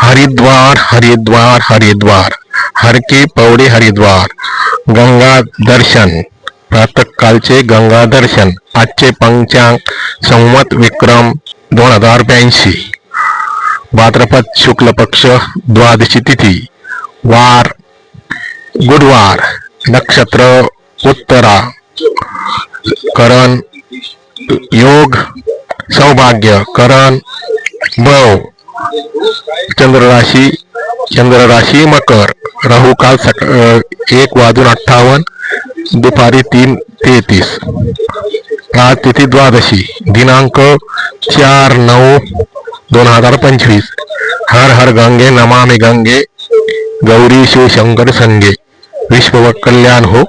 हरिद्वार हरिद्वार हरिद्वार। हर के पौडे हरिद्वार। गंगा दर्शन। प्रातकालचे गंगा दर्शन। आजचे पंचांग संवत विक्रम दोन हजार ब्याऐंशी। भाद्रपद शुक्ल पक्ष द्वादशी तिथी। वार गुरुवार। नक्षत्र उत्तरा। करण योग सौभाग्य। करण बव चंद्रराशी चंद्रराशी मकर. राहू काल सक एक वाजून अठ्ठावन्न दुपारी तीन तेहतीस. आज तिथी द्वादशी दिनांक चार नऊ दोन हजार पंचवीस. हर हर गंगे नमामि गंगे गौरी शिवशंकर संगे. विश्व कल्याण हो.